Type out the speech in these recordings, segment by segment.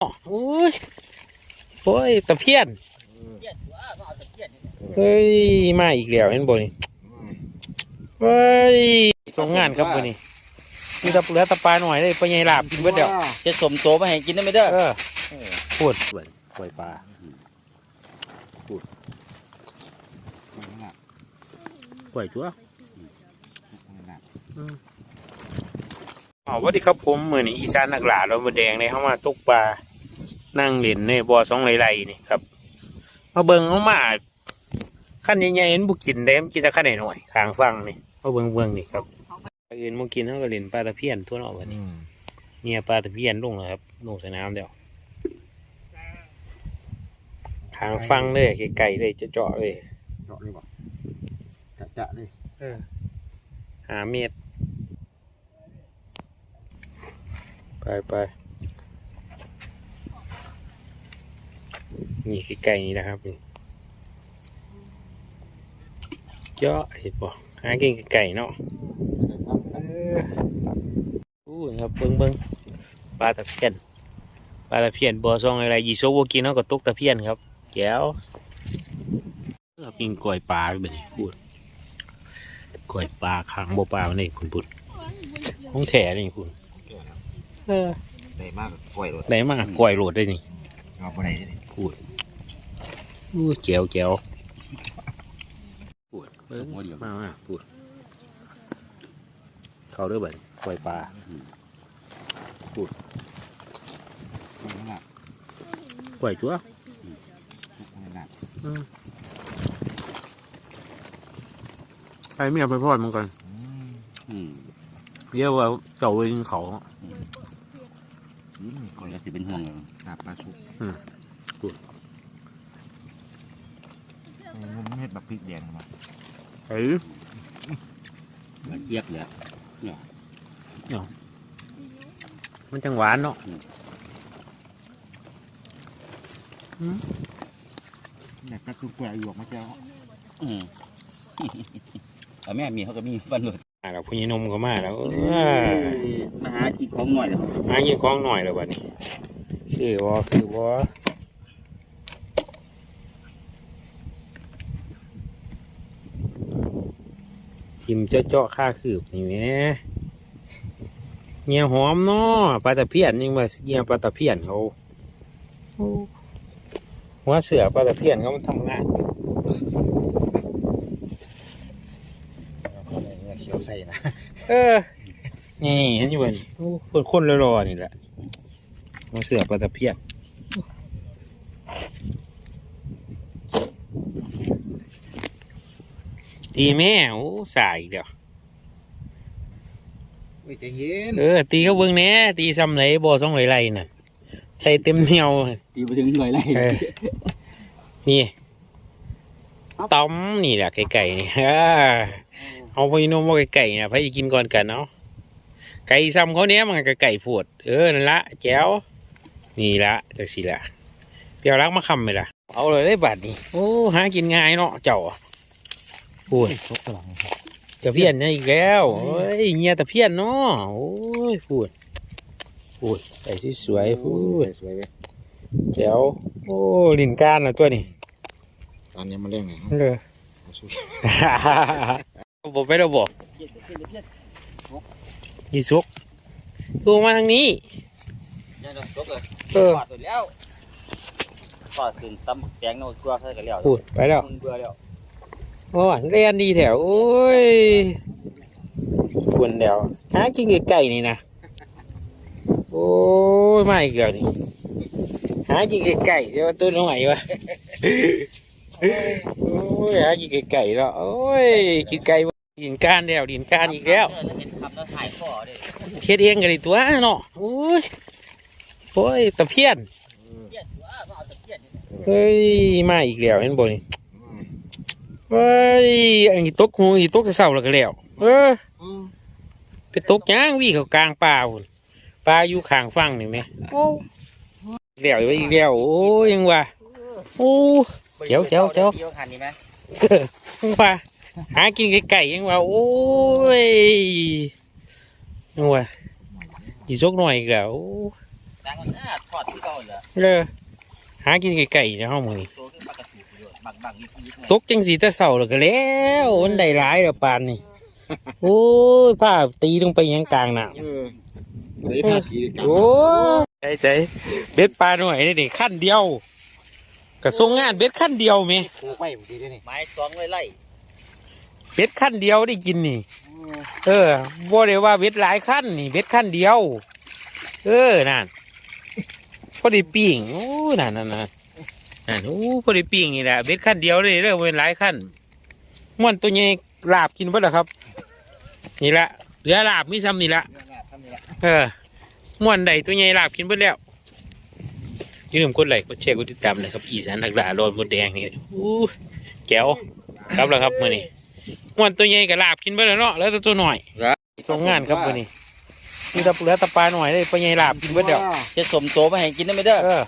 โอ้ยโอ้ยตะเพียนเฮ้ยมาอีกแล้วเห็นบ่นี่เฮ้ยส่งงานครับบ่นี่มีแตะเปลือตะปลาหน่อยเลยไปใหญ่ลาบกินเบิดเดียวจะสมโตมาให้กินได้ไหมเด้อเออพูดสวยปล่อยปลาพูดปล่อยจัวอ๋อสวัสดีครับผมเหมือนอีสานนักหลาเรามาแดงในเข้ามาตกปลา นั่งเล่นในบ่อสองไหลๆนี่ครับมาเบิ่งเอามาขั้นใหญ่ๆเห็นบุกินได้มันกินแต่ขั้นหน่อยๆข้างฟังนี่มาเบิ่งเบิ่งนี่ครับปลาอื่นบุกินเขาก็เล่นปลาตะเพียนทั่วเนอกวันนี้เนี่ยปลาตะเพียนลงแล้วครับลงสนามเดียวข้างฟังเลยไกลๆเลยเจาะๆเลยเจาะเลยบ่จะจะเลยเออหาเมตรไปไป นี่คือไก่นี่นะครับนี่เยอะเห็นบ่หากินไก่เนาะเอออู้ครับเบิ้งเบิ้งปลาตะเพียนปลาตะเพียนบ่อซองอะไรยีโซโวกินเขาก็ตกตะเพียนครับแก้วเออปิงกล้วยปลาแบบนี้พูดกล้วยปลาขังบ่ปลามันนี่คุณพุทธของแถนี่คุณเออได้มากกล้วยรถไหนมากกล้วยโหลดได้นี่เอาไปไหนนี่ พูดอู้เจียวเจียวพูดเบิ้งมามาพูด เขาเด้วยบัดกล้วยปลานั่นแหละกล้วยจัวนั่นแหละไอ้เมียไปพอดมันก่อนอืมเยอะว่าเจ้าเองเขายิ้มกล้วยก็สิเป็นห่วงเลยลาบปลาสุก อืมพูดมันเม็ดบักพริกแดงมาเอ้ยมันเยียกเลยมันจังหวานเนาะแบบกระตุกกล้วยหยวกมาเจ้าอืมเอาแม่มีเขาก็มีบ้านเลยอ่าเราพุญนมก็มาแล้วเออมาหากินของหน่อยเลยหากินของหน่อยแล้วบัดนี้คือวอคือวอ ทิมเจาะเจาะค่าคืบนี่แหมเงียหอมเนาะปลาตะเพียนยังว่าเงียปลาตะเพียนเขาหัวเสือปลาตะเพียนเขามันทำงานเนี่ยเขียวใส่นะเออนี่เห็นอยู่บ่นี่โอ้คนคนรอๆนี่แหละหัวเสือปลาตะเพียน ตีแม่โอ้สายอีกเดียวไม่ใจเย็นเออ ตีเขาเบิ่งแหน่ตีซ้ำไหนบ่ซ่องไหลๆน่ะใช้เต็มเหนียวตีไปถึงหน่อยไรเออนี่ต้อมนี่แหละไก่ๆนี่อ่าเอาไปนมว่าไก่ๆเนี่ยไปกินก่อนกันเนาะไก่ซ้ำเขาเนี้ยมันก็ไก่ผวดเออนั่นละแจ๋วนี่ละจักสิละเปียวรักมาคำไปละเอาเลยได้บัตรนี่โอ้หากินง่ายเนาะเจ้า โอ้ยตกหลังตะเพียนเนี่ยอีกแล้วโอ้ยเงียตะเพียนเนาะโอ้ยพูดพูดใส่สวยๆพูดสวยเลยแจ๋วโอ้ลินก้านนะตัวนี้ตอนนี้มาเล่นไงเออบอกไปแล้วบอกยี่สุกตัวมาทางนี้ยังต้องตกเลยเออปอดไปแล้วปอดถึงตำแกงโน่ตัวใส่กันแล้วพูดไปแล้วมึงเบื่อแล้ว โอ้เรียนดีแถวโอ้ยควรเดียวหากินไก่ๆนี่นะโอ้ยมาอีกแล้วนี่หากินไก่ๆเดี๋ยวตัวน้อยวะโอ้ยหากินไก่ๆแล้วโอ้ยกินไก่บ่ดินกานแล้วดินกานอีกแล้วเคล็ดเองกันเลยตัวเนาะโอ้ยโอ้ยตะเพียนเยียดตัวก็เอาตะเกียบเฮ้ยมาอีกแล้วเห็นบ่นี่ เฮ้ยอันนี้ตกหูอีตกแต่เช้าแล้วก็แล้วเออไปตกย่างวิ่งเข้ากลางป่าพุ่นป่าอยู่ข้างฝั่งนี่แหมโอ้อีกแล้วอีกแล้วโอ้ยยังว่าโอ้เจ้าเจ้าเจ้าเกี่ยวหันนี่ไหมยังว่าหากินไก่ๆยังว่าโอ้ยยังว่าอีซกหน่อยอีกแล้วโอ้ไหนต่างกันอ่าทอดที่เก่าเหรอเลยหากินไก่ๆในห้องมือนี่ บังบังๆนี่คือตกจังสีแต่เสาแล้วก็แล้วมันได้หลายแล้วปานนี่โอ้ยผ้าตีลงไปยังกลางน้เออบ่ได้พาทีกลัำบโอ้ใจใจเบ็ดปลาหน่อยนี่นี่ขั้นเดียวกระทรงงานเบ็ดขั้นเดียวไหมผูกไว้บ่ดีเด้นี่ไม้สองไว้ไล่เบ็ดขั้นเดียวได้กินนี่ เออบ่ได้ว่าเบ็ดหลายขั้นนี่เบ็ดขั้นเดียว เออนั่นพอดีปิ้งโอ้นั่นนั่นนั่น นั่นโอ้พอดีปิ้งนี่แหละเบ็ดขั้นเดียวเลยเด้อบ่เป็นหลายขั้นม่วนตัวใหญ่ลาบกินเบ่ล่ะครับ นี่ละเหลือลาบมีซ้ำนี่ละทำนี่ละเออม่วนใดตัวใหญ่ลาบกินเบิดแล้วอย่าลืมกดไลค์กดแชร์กดติดตามเลยครับ อีสานนักล่าโรนมดแดงนี่อู้แก้วครับแล้วครับมื้อนี้ม่วนตัวใหญ่กับลาบกินเบิดแล้วเนาะแล้วแต่ตัวหน่อยส่งงานครับมื้อนี้มีแตะเหลือแตะปลาหน่อยเลยตัวใหญ่ลาบกินเบิดแล้วจะสมโตไปให้กินได้ไหมเด้อเออ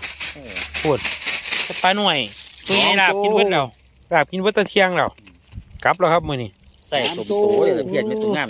พูด แตะปลาหน่อยตัวใหญ่ลาบกินเบิดแล้วลาบกินเบิดแตะเที่ยงแล้วกลับแล้วครับมื้อนี้ ใส่สมโตเลยแต่เพี้ยนไม่ตัวงามนี่